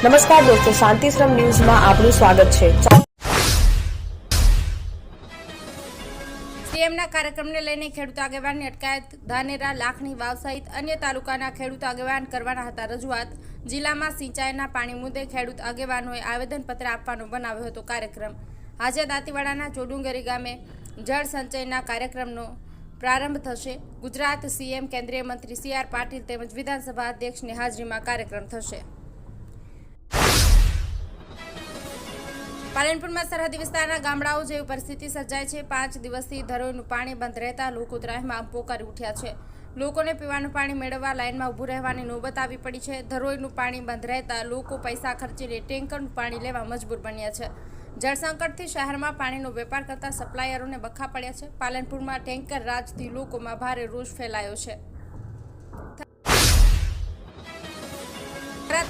નમસ્કાર દોસ્તો, શાંતિશ્રમ ન્યૂઝમાં આપનું સ્વાગત છે. સીએમના કાર્યક્રમને લઈને ખેડૂત આગેવાનની અટકાયત, ધાનેરા, લાખણી, વાવ સહિત અન્ય તાલુકાના ખેડૂત આગેવાન કરવાના હતા રજૂઆત. જિલ્લામાં સિંચાઈના પાણી મુદ્દે ખેડૂત આગેવાનોએ આવેદનપત્ર આપવાનો બનાવ્યો હતો કાર્યક્રમ. આજે દાંતીવાડાના ચોડુંગરી ગામે જળ સંચયના કાર્યક્રમનો પ્રારંભ થશે. ગુજરાત સીએમ કેન્દ્રીય મંત્રી સી આર પાટીલ તેમજ વિધાનસભા અધ્યક્ષની હાજરીમાં કાર્યક્રમ થશે. પાલનપુરમાં સરહદી વિસ્તારના ગામડાઓ જેવી પરિસ્થિતિ સર્જાય છે. પાંચ દિવસથી ધરોઈનું પાણી બંધ રહેતા લોકો ત્રાહીમાં પોકારી ઉઠ્યા છે. લોકોને પીવાનું પાણી મેળવવા લાઇનમાં ઊભું રહેવાની નોબત આવી પડી છે. ધરોઈનું પાણી બંધ રહેતા લોકો પૈસા ખર્ચીને ટેન્કરનું પાણી લેવા મજબૂર બન્યા છે. જળસંકટથી શહેરમાં પાણીનો વેપાર કરતા સપ્લાયરોને બખા પડ્યા છે. પાલનપુરમાં ટેન્કર રાજથી લોકોમાં ભારે રોષ ફેલાયો છે.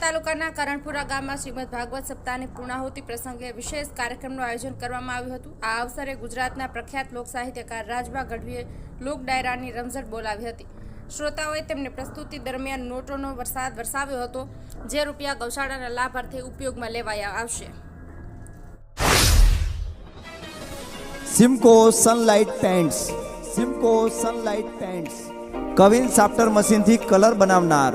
તાલુકાના કરણપુરા ગામમાં શ્રીમદ ભાગવત સપ્તાહની પૂર્ણાહુતિ પ્રસંગે વિશેષ કાર્યક્રમનું આયોજન કરવામાં આવ્યું હતું. આ અવસરે ગુજરાતના પ્રખ્યાત લોકસાહિત્યકાર રાજભા ગઢવીએ લોક ડાયરાની રમઝટ બોલાવી હતી. શ્રોતાઓએ તેમને પ્રસ્તુતિ દરમિયાન નોટોનો વરસાદ વરસાવ્યો હતો, જે રૂપિયા ગૌશાળાના લાભાર્થે ઉપયોગમાં લેવાયા આવશે. Simco sunlight paints Simco sunlight paints queen સાફ્ટર મશીનથી કલર બનાવનાર.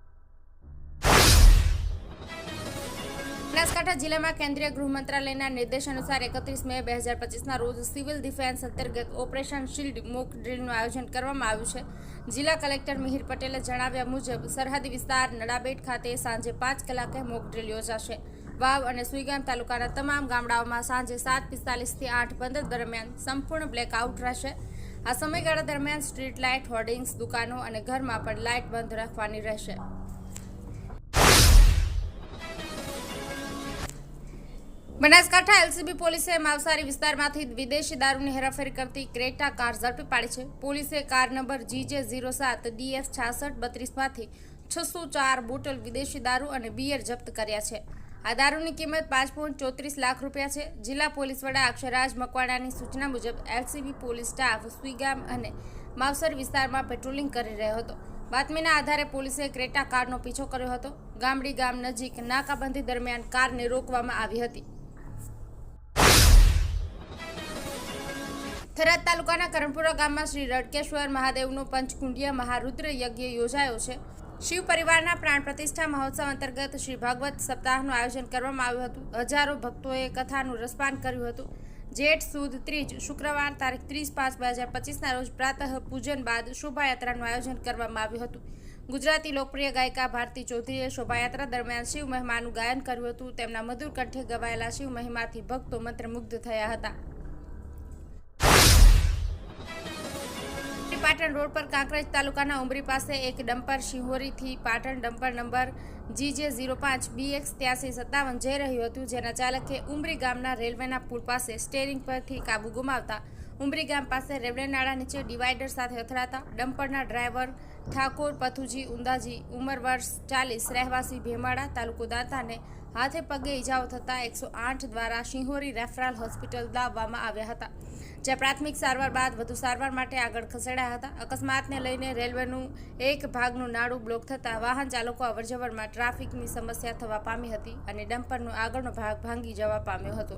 Banaskantha જિલ્લામાં કેન્દ્રીય ગૃહ મંત્રાલયના નિર્દેશ અનુસાર એકત્રીસ મે બે હજાર પચીસના રોજ સિવિલ ડિફેન્સ અંતર્ગત ઓપરેશન શિલ્ડ મોક ડ્રીલનું આયોજન કરવામાં આવ્યું છે. જિલ્લા કલેક્ટર મિહિર પટેલે જણાવ્યા મુજબ, સરહદી વિસ્તાર નડાબેટ ખાતે સાંજે પાંચ કલાકે મોક ડ્રીલ યોજાશે. વાવ અને સુઈગામ તાલુકાના તમામ ગામડાઓમાં સાંજે સાત પિસ્તાલીસથી આઠ પંદર દરમિયાન સંપૂર્ણ બ્લેકઆઉટ રહેશે. આ સમયગાળા દરમિયાન સ્ટ્રીટ લાઇટ, હોર્ડિંગ્સ, દુકાનો અને ઘરમાં પણ લાઇટ બંધ રાખવાની રહેશે. બનાસકાંઠા એલસીબી પોલીસે માવસારી વિસ્તારમાંથી વિદેશી દારૂની હેરાફેરી કરતી ક્રેટા કાર ઝડપી પાડી છે. પોલીસે કાર નંબર જીજે ઝીરો સાત ડીએફ છાસઠ, બત્રીસમાંથી છસો ચાર બોટલ વિદેશી દારૂ અને બિયર જપ્ત કર્યા છે. આ દારૂની કિંમત પાંચ પોઈન્ટ ચોત્રીસ લાખ રૂપિયા છે. જિલ્લા પોલીસ વડા અક્ષરાજ મકવાણાની સૂચના મુજબ એલસીબી પોલીસ સ્ટાફ સુઈગામ અને માવસર વિસ્તારમાં પેટ્રોલિંગ કરી રહ્યો હતો. બાતમીના આધારે પોલીસે ક્રેટા કારનો પીછો કર્યો હતો. ગામડી ગામ નજીક નાકાબંધી દરમિયાન કારને રોકવામાં આવી હતી. થરાદ તાલુકાના કરણપુરા ગામમાં શ્રી રડકેશ્વર મહાદેવનો પંચકુંડિયા મહારુદ્ર યજ્ઞ યોજાયો છે. શિવ પરિવારના પ્રાણ પ્રતિષ્ઠા મહોત્સવ અંતર્ગત શ્રી ભાગવત સપ્તાહનું આયોજન કરવામાં આવ્યું હતું. હજારો ભક્તોએ કથાનું રસપાન કર્યું હતું. જેઠ, સુદ, ત્રીજ, શુક્રવાર તારીખ ત્રીસ પાંચ બે હજાર પચીસના રોજ પ્રાતઃ પૂજન બાદ શોભાયાત્રાનું આયોજન કરવામાં આવ્યું હતું. ગુજરાતી લોકપ્રિય ગાયિકા ભારતી ચૌધરીએ શોભાયાત્રા દરમિયાન શિવ મહિમાનું ગાયન કર્યું હતું. તેમના મધુર કંઠે ગવાયેલા શિવ મહિમાથી ભક્તો મંત્રમુગ્ધ થયા હતા. પાટણ રોડ પર કાંકરેજ તાલુકાના ઉમરી પાસે એક dumper શિહોરીથી Patan dumper number GJ zero પાંચ બીએક્સ ત્યાસી સત્તાવન જઈ રહ્યું હતું, જેના ચાલકે ઉમરી ગામના રેલવેના પુલ પાસે સ્ટેરિંગ પરથી કાબુ ગુમાવતા ઉમરી ગામ પાસે રેવડે નાળા નીચે ડિવાઈડર સાથે અથડાતા ડમ્પરના ડ્રાઈવર ઠાકોર પથુજી ઉંદાજી ઉંમર વર્ષ ચાલીસ, રહેવાસી ભેમાડા તાલુકો દાંતાને હાથે પગે ઇજાઓ થતાં એકસો આઠ દ્વારા શિહોરી રેફરલ હોસ્પિટલ લાવવામાં આવ્યા હતા. જ્યાં પ્રાથમિક સારવાર બાદ વધુ સારવાર માટે આગળ ખસેડાયા હતા. અકસ્માતને લઈને રેલવેનું એક ભાગનું નાડું બ્લોક થતાં વાહન ચાલકો અવરજવરમાં ટ્રાફિકની સમસ્યા થવા પામી હતી અને ડમ્પરનો આગળનો ભાગ ભાંગી જવા પામ્યો હતો.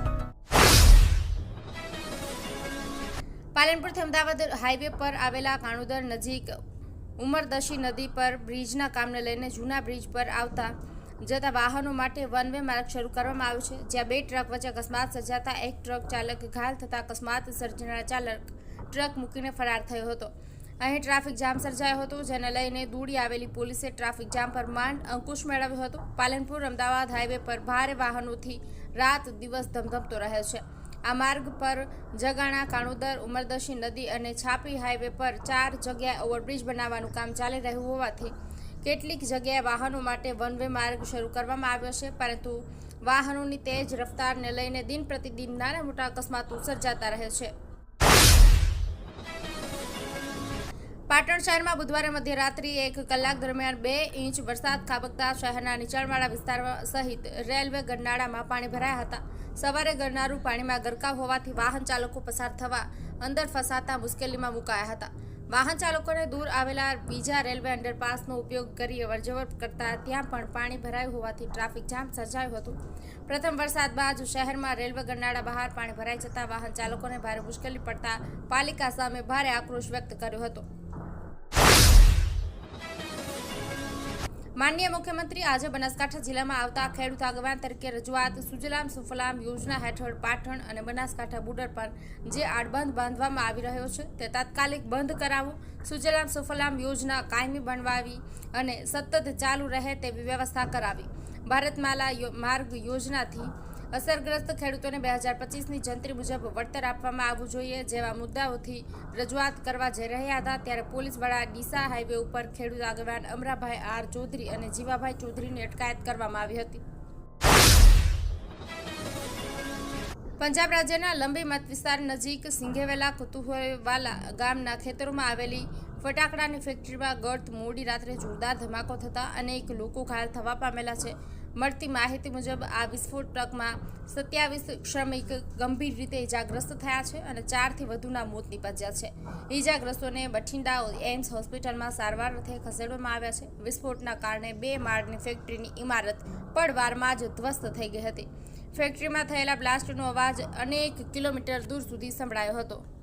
હાઈવે પર આવેલા કાણુદર નજીક ઉમરદશી નદી પર બ્રિજના કામને લઈને જૂના બ્રિજ પર આવતા જતા વાહનો માટે વન વે માર્ગ શરૂ કરવામાં આવ્યો છે, જ્યાં બે ટ્રક વચ્ચે અકસ્માત સર્જાતા એક ટ્રક ચાલક ઘાયલ થતા અકસ્માત સર્જનાર ચાલક ટ્રક મૂકીને ફરાર થયો હતો. અહીં ટ્રાફિક જામ સર્જાયો હતો, જેને લઈને દૂડી આવેલી પોલીસે ટ્રાફિક જામ પર માંડ અંકુશ મેળવ્યો હતો. પાલનપુર અમદાવાદ હાઈવે પર ભારે વાહનોથી રાત દિવસ ધમધમતો રહે છે. આ માર્ગ પર જગાણા, કાણોદર, ઉમરદશી નદી અને છાપી હાઈવે પર ચાર જગ્યાએ ઓવરબ્રિજ બનાવવાનું કામ ચાલી રહ્યું હોવાથી કેટલીક જગ્યાએ વાહનો માટે વન વે માર્ગ શરૂ કરવામાં આવ્યો છે, પરંતુ વાહનોની તેજ રફતારને લઈને દિન પ્રતિદિન નાના મોટા અકસ્માતો સર્જાતા રહે છે. પાટણ શહેરમાં બુધવારે મધ્યરાત્રિ એક કલાક દરમિયાન બે ઇંચ વરસાદ ખાબકતા શહેરના નીચાણવાળા વિસ્તારમાં સહિત રેલવે ગરનાળામાં પાણી ભરાયા હતા. સવારે ગરનારું પાણીમાં ગરકાવ હોવાથી વાહન ચાલકો પસાર થવા અંદર ફસાતા મુશ્કેલીમાં મુકાયા હતા. વાહન ચાલકોને દૂર આવેલા બીજા રેલવે અંડરપાસનો ઉપયોગ કરી અવરજવર કરતા ત્યાં પણ પાણી ભરાયું હોવાથી ટ્રાફિક જામ સર્જાયું હતું. પ્રથમ વરસાદ બાદ શહેરમાં રેલવે ગરનાળા બહાર પાણી ભરાઈ જતા વાહન ચાલકોને ભારે મુશ્કેલી પડતા પાલિકા સામે ભારે આક્રોશ વ્યક્ત કર્યો હતો. માનનીય મુખ્યમંત્રી, આજે બનાસકાંઠા જિલ્લામાં આવતા ખેડૂત આગેવાન તરીકે રજૂઆત સુજલામ સુફલામ યોજના હેઠળ પાટણ અને બનાસકાંઠા બોર્ડર પર જે આડબંધ બાંધવામાં આવી રહ્યો છે, તે તાત્કાલિક બંધ કરાવો, સુજલામ સુફલામ યોજના કાયમી બનવાવી અને સતત ચાલુ રહે તેવી વ્યવસ્થા કરાવી. ભારતમાલા માર્ગ યોજનાથી અસરગ્રસ્ત ખેડૂતોને બે હજાર પચીસની જંત્રી મુજબ વળતર આપવામાં આવવું જોઈએ જેવા મુદ્દાઓથી રજૂઆત કરવા જઈ રહ્યા હતા. ત્યારે પોલીસ વડા ડીસા હાઈવે ઉપર ખેડૂત આગેવાન અમરાભાઈ આર ચૌધરી અને જીવાભાઈ ચૌધરીની અટકાયત કરવામાં આવી હતી. પંજાબ રાજ્યના લંબી મત વિસ્તાર નજીક સિંઘેવેલા કુતુહવાલા ગામના ખેતરોમાં આવેલી ફટાકડાની ફેક્ટરીમાં ગત મોડી રાત્રે જોરદાર ધમાકો થતા અનેક લોકો ઘાયલ થવા પામેલા છે. મળતી માહિતી મુજબ આ વિસ્ફોટ ટ્રકમાં સત્યાવીસ શ્રમિક ગંભીર રીતે ઇજાગ્રસ્ત થયા છે અને ચારથી વધુના મોત નીપજ્યા છે. ઇજાગ્રસ્તોને બઠિંડા એમ્સ હોસ્પિટલમાં સારવાર અર્થે ખસેડવામાં આવ્યા છે. વિસ્ફોટના કારણે બે માળની ફેક્ટરીની ઇમારત પડવારમાં જ ધ્વસ્ત થઈ ગઈ હતી. ફેક્ટરીમાં થયેલા બ્લાસ્ટનો અવાજ અનેક કિલોમીટર દૂર સુધી સંભળાયો હતો.